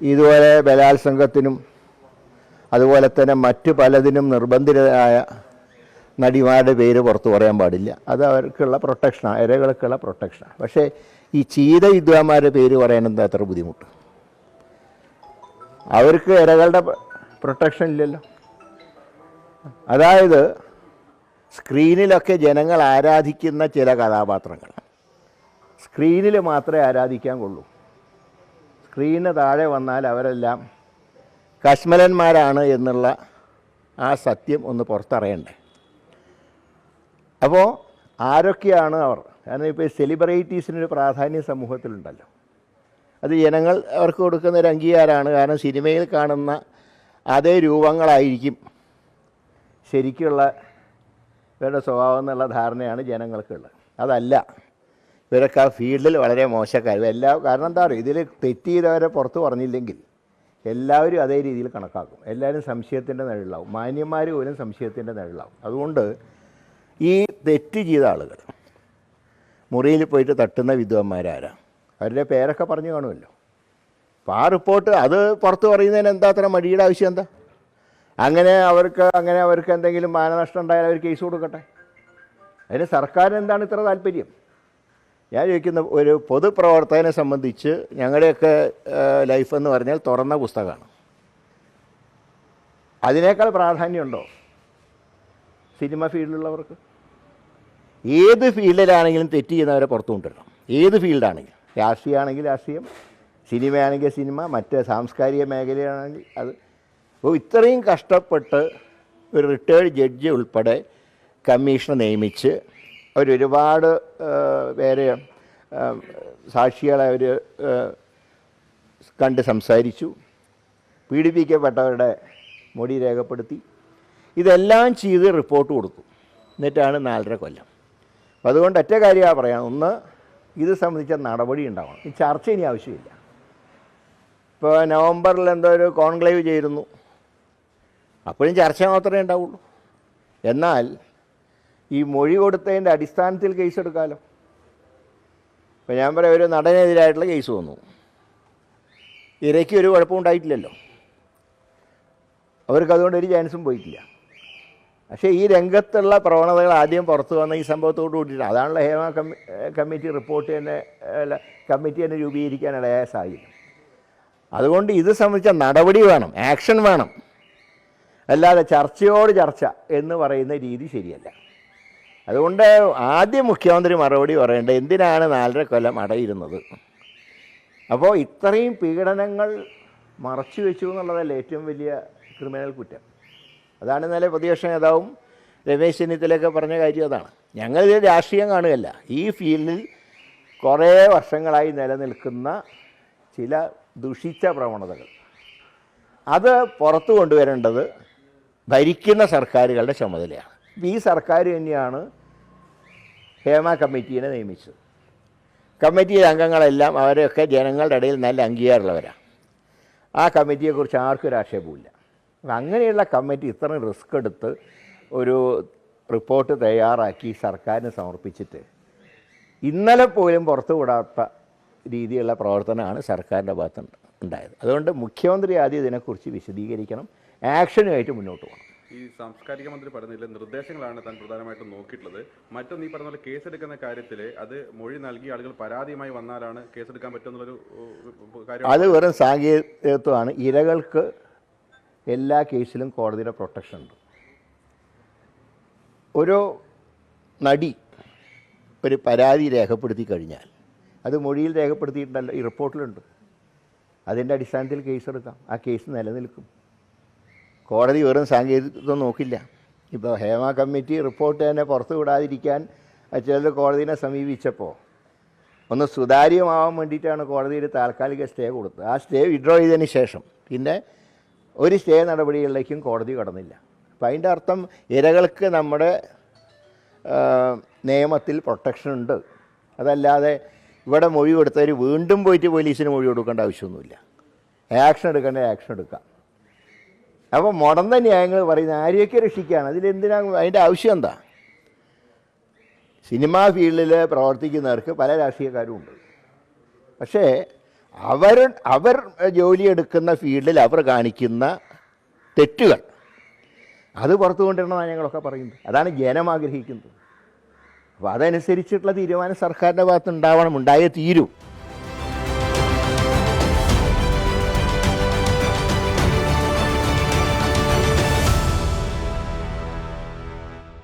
ഇതുപോലെ ബലാത്സംഗത്തിനും അതുപോലെ തന്നെ മറ്റു പലതിനും നിർബന്ധിതരായ നടിമാരുടെ പേര് പുറത്തു പറയാൻ പാടില്ല. അത് അവർക്കുള്ള പ്രൊട്ടക്ഷനാണ് ഇരകൾക്കുള്ള പ്രൊട്ടക്ഷനാണ് പക്ഷേ ഈ ചീത വിദ്വാന്മാരുടെ പേര് പറയാനെന്താ അത്ര ബുദ്ധിമുട്ട്? അവർക്ക് ഇരകളുടെ പ്രൊട്ടക്ഷൻ ഇല്ലല്ലോ. അതായത് സ്ക്രീനിലൊക്കെ ജനങ്ങൾ ആരാധിക്കുന്ന ചില കഥാപാത്രങ്ങൾ. സ്ക്രീനിൽ മാത്രമേ ആരാധിക്കാൻ കൊള്ളൂ. സ്ക്രീന് താഴെ വന്നാൽ അവരെല്ലാം കശ്മലന്മാരാണ് എന്നുള്ള ആ സത്യം ഒന്ന് പുറത്തറിയണ്ടേ. അപ്പോൾ ആരൊക്കെയാണ് അവർ? കാരണം ഇപ്പോൾ സെലിബ്രിറ്റീസിനൊരു പ്രാധാന്യം സമൂഹത്തിലുണ്ടല്ലോ. അത് ജനങ്ങൾ അവർക്ക് കൊടുക്കുന്ന ഒരു അംഗീകാരമാണ്. കാരണം സിനിമയിൽ കാണുന്ന അതേ രൂപങ്ങളായിരിക്കും ശരിക്കുള്ള ഇവരുടെ സ്വഭാവം എന്നുള്ള ധാരണയാണ് ജനങ്ങൾക്കുള്ളത്. അതല്ല. ഇവരൊക്കെ ആ ഫീൽഡിൽ വളരെ മോശക്കാർ എല്ലാ കാരണം എന്താ പറയുക ഇതിൽ തെറ്റ് ചെയ്തവരെ പുറത്ത് പറഞ്ഞില്ലെങ്കിൽ എല്ലാവരും അതേ രീതിയിൽ കണക്കാക്കും. എല്ലാവരും സംശയത്തിന്റെ നിഴലാവും മാന്യന്മാർ പോലും സംശയത്തിന്റെ നിഴലാവും അതുകൊണ്ട് ഈ തെറ്റ് ചെയ്ത ആളുകൾ മുറിയിൽ പോയിട്ട് തട്ടുന്ന വിദ്വാന്മാരാരാ അവരുടെ പേരൊക്കെ പറഞ്ഞു കാണുമല്ലോ. അപ്പോൾ ആ റിപ്പോർട്ട് അത് പുറത്ത് പറയുന്നതിന് എന്താ അത്ര മടിയുടെ ആവശ്യം എന്താ? അങ്ങനെ അവർക്ക് അങ്ങനെ അവർക്ക് എന്തെങ്കിലും മാനനഷ്ടം ഉണ്ടായാൽ അവർ കേസ് കൊടുക്കട്ടെ? അതിന് സർക്കാരിന് എന്താണ് ഇത്ര താല്പര്യം? ഞാൻ ചോദിക്കുന്ന ഒരു പൊതുപ്രവർത്തകനെ സംബന്ധിച്ച് ഞങ്ങളുടെയൊക്കെ ലൈഫ് എന്ന് പറഞ്ഞാൽ തുറന്ന പുസ്തകമാണ്. അതിനേക്കാൾ പ്രാധാന്യമുണ്ടോ? സിനിമ ഫീൽഡിലുള്ളവർക്ക്? ഏത് ഫീൽഡിലാണെങ്കിലും തെറ്റ് ചെയ്യുന്നവരെ പുറത്തു കൊണ്ടുവരണം. ഏത് ഫീൽഡാണെങ്കിലും. രാഷ്ട്രീയമാണെങ്കിൽ രാഷ്ട്രീയം സിനിമയാണെങ്കിൽ സിനിമ മറ്റ് സാംസ്കാരിക മേഖലയാണെങ്കിൽ അത്. അപ്പോൾ ഇത്രയും കഷ്ടപ്പെട്ട് ഒരു റിട്ടയേർഡ് ജഡ്ജി ഉൾപ്പെടെ കമ്മീഷനെ നിയമിച്ച് അവരൊരുപാട് പേരെ സാക്ഷികളെ അവർ കണ്ട് സംസാരിച്ചു. പീഡിപ്പിക്കപ്പെട്ടവരുടെ മൊഴി രേഖപ്പെടുത്തി. ഇതെല്ലാം ചെയ്ത് റിപ്പോർട്ട് കൊടുത്തു. എന്നിട്ടാണ് നാലര കൊല്ലം. അപ്പം അതുകൊണ്ട് ഒറ്റ കാര്യമാണ് പറയാം. ഒന്ന് ഇത് സംബന്ധിച്ച നടപടി ഉണ്ടാവണം. ഈ ചർച്ച ഇനി ആവശ്യമില്ല. ഇപ്പോൾ നവംബറിൽ എന്തോ ഒരു കോൺക്ലേവ് ചെയ്തിരുന്നു അപ്പോഴും ചർച്ച മാത്രമേ ഉണ്ടാവുള്ളൂ. എന്നാൽ ഈ മൊഴി കൊടുത്തതിന്റെ അടിസ്ഥാനത്തിൽ കേസ് എടുക്കാമല്ലോ ഇപ്പം ഞാൻ പറയാം ഒരു നടനെതിരായിട്ടുള്ള കേസ് വന്നു. ഇരയ്ക്ക് ഒരു കുഴപ്പമുണ്ടായിട്ടില്ലല്ലോ അവർക്ക് അതുകൊണ്ട് ഒരു ചാൻസും പോയിട്ടില്ല. പക്ഷേ ഈ രംഗത്തുള്ള പ്രവണതകൾ ആദ്യം പുറത്തു വന്ന ഈ സംഭവത്തോട് കൂടിയിട്ട് അതാണല്ലോ ഹേമ കമ്മി കമ്മിറ്റി റിപ്പോർട്ട് തന്നെ അല്ല കമ്മിറ്റി തന്നെ രൂപീകരിക്കാനിടയായ സാഹചര്യം. അതുകൊണ്ട് ഇത് സംബന്ധിച്ച നടപടി വേണം ആക്ഷൻ വേണം. അല്ലാതെ ചർച്ചയോട് ചർച്ച എന്ന് പറയുന്ന രീതി ശരിയല്ല. അതുകൊണ്ട് ആദ്യം മുഖ്യമന്ത്രി മറുപടി പറയേണ്ടത് എന്തിനാണ് നാലര കൊല്ലം അടയിരുന്നത്? അപ്പോൾ ഇത്രയും പീഡനങ്ങൾ മറച്ചു വെച്ചു എന്നുള്ളതല്ല ഏറ്റവും വലിയ ക്രിമിനൽ കുറ്റം. അതാണ് ഇന്നലെ പ്രതിപക്ഷ നേതാവും രമേശ് ചെന്നിത്തലയൊക്കെ പറഞ്ഞ കാര്യം അതാണ്. ഞങ്ങളിത് രാഷ്ട്രീയം കാണുകയല്ല. ഈ ഫീൽഡിൽ കുറേ വർഷങ്ങളായി നിലനിൽക്കുന്ന ചില ദുഷിച്ച പ്രവണതകൾ. അത് പുറത്തു കൊണ്ടുവരേണ്ടത് ഭരിക്കുന്ന സർക്കാരുകളുടെ ചുമതലയാണ്. ഈ സർക്കാർ തന്നെയാണ് ഹേമ കമ്മിറ്റീനെ നിയമിച്ചത്. കമ്മിറ്റിയിലെ അംഗങ്ങളെല്ലാം അവരൊക്കെ ജനങ്ങളുടെ ഇടയിൽ നല്ല അംഗീകാരമുള്ളവരാണ് ആ കമ്മിറ്റിയെക്കുറിച്ച് ആർക്കും ഒരു ആക്ഷേപമില്ല അപ്പം അങ്ങനെയുള്ള കമ്മിറ്റി ഇത്രയും റിസ്ക് എടുത്ത് ഒരു റിപ്പോർട്ട് തയ്യാറാക്കി സർക്കാരിന് സമർപ്പിച്ചിട്ട് ഇന്നലെ പോലും പുറത്തു വിടാത്ത രീതിയിലുള്ള പ്രവർത്തനമാണ് സർക്കാരിന്റെ ഭാഗത്ത് ഉണ്ടായത്. അതുകൊണ്ട് മുഖ്യമന്ത്രി ആദ്യം ഇതിനെക്കുറിച്ച് വിശദീകരിക്കണം. ആക്ഷനുമായിട്ട് മുന്നോട്ട് പോകണം. ഈ സാംസ്കാരിക മന്ത്രി പറഞ്ഞതിലെ നിർദ്ദേശങ്ങളാണ് താൻ പ്രധാനമായിട്ടും നോക്കിയിട്ടുള്ളത്. മറ്റൊന്ന് ഈ പറഞ്ഞ പോലെ കേസെടുക്കുന്ന കാര്യത്തിൽ അത് മൊഴി നൽകിയ ആളുകൾ പരാതിയുമായി വന്നാലാണ് കേസെടുക്കാൻ പറ്റുന്നൊരു കാര്യം അത് വെറും സാങ്കേതികത്വമാണ്. ഇരകൾക്ക് എല്ലാ കേസിലും കോടതിയുടെ പ്രൊട്ടക്ഷൻ ഉണ്ട്. ഒരു നടി ഒരു പരാതി രേഖപ്പെടുത്തി കഴിഞ്ഞാൽ അത് മൊഴിയിൽ രേഖപ്പെടുത്തിയിട്ടുണ്ടല്ലോ ഈ റിപ്പോർട്ടിലുണ്ട്. അതിന്റെ അടിസ്ഥാനത്തിൽ കേസെടുക്കാം. ആ കേസ് നിലനിൽക്കും. കോടതി വെറും സാങ്കേതികത്വം നോക്കില്ല. ഇപ്പോൾ ഹേമ കമ്മിറ്റി റിപ്പോർട്ട് തന്നെ പുറത്തു വിടാതിരിക്കാൻ ചിലർ കോടതിനെ സമീപിച്ചപ്പോൾ ഒന്ന് സുതാര്യമാവാൻ വേണ്ടിയിട്ടാണ് കോടതിയിൽ താൽക്കാലിക സ്റ്റേ കൊടുത്തത്. ആ സ്റ്റേ വിഡ്രോ ചെയ്തതിന് ശേഷം പിന്നെ ഒരു സ്റ്റേ നടപടികളിലേക്കും കോടതി കടന്നില്ല. അപ്പം അതിന്റെ അർത്ഥം ഇരകൾക്ക് നമ്മുടെ നിയമത്തിൽ പ്രൊട്ടക്ഷൻ ഉണ്ട്. അതല്ലാതെ ഇവിടെ മൊഴി കൊടുത്തവർ വീണ്ടും പോയിട്ട് പോലീസിന് മൊഴി കൊടുക്കേണ്ട ആവശ്യമൊന്നുമില്ല. ആക്ഷൻ എടുക്കേണ്ട ആക്ഷൻ എടുക്കാം. അപ്പോൾ മുടന്ത ന്യായങ്ങൾ പറയുന്ന ആരെയൊക്കെ രക്ഷിക്കുകയാണ്? അതിലെന്തിനാ അതിന്റെ ആവശ്യം എന്താ? സിനിമാ ഫീൽഡിൽ പ്രവർത്തിക്കുന്നവർക്ക് പല രാഷ്ട്രീയക്കാരും ഉണ്ട്. പക്ഷേ അവർ അവർ ജോലിയെടുക്കുന്ന ഫീൽഡിൽ അവർ കാണിക്കുന്ന തെറ്റുകൾ. അത് പുറത്തു കൊണ്ടുവരണമെന്നാണ് ഞങ്ങളൊക്കെ പറയുന്നത് അതാണ് ജനം ആഗ്രഹിക്കുന്നത്. അപ്പോൾ അതനുസരിച്ചിട്ടുള്ള തീരുമാനം സർക്കാരിന്റെ ഭാഗത്ത് ഉണ്ടാവണം ഉണ്ടായേ തീരൂ.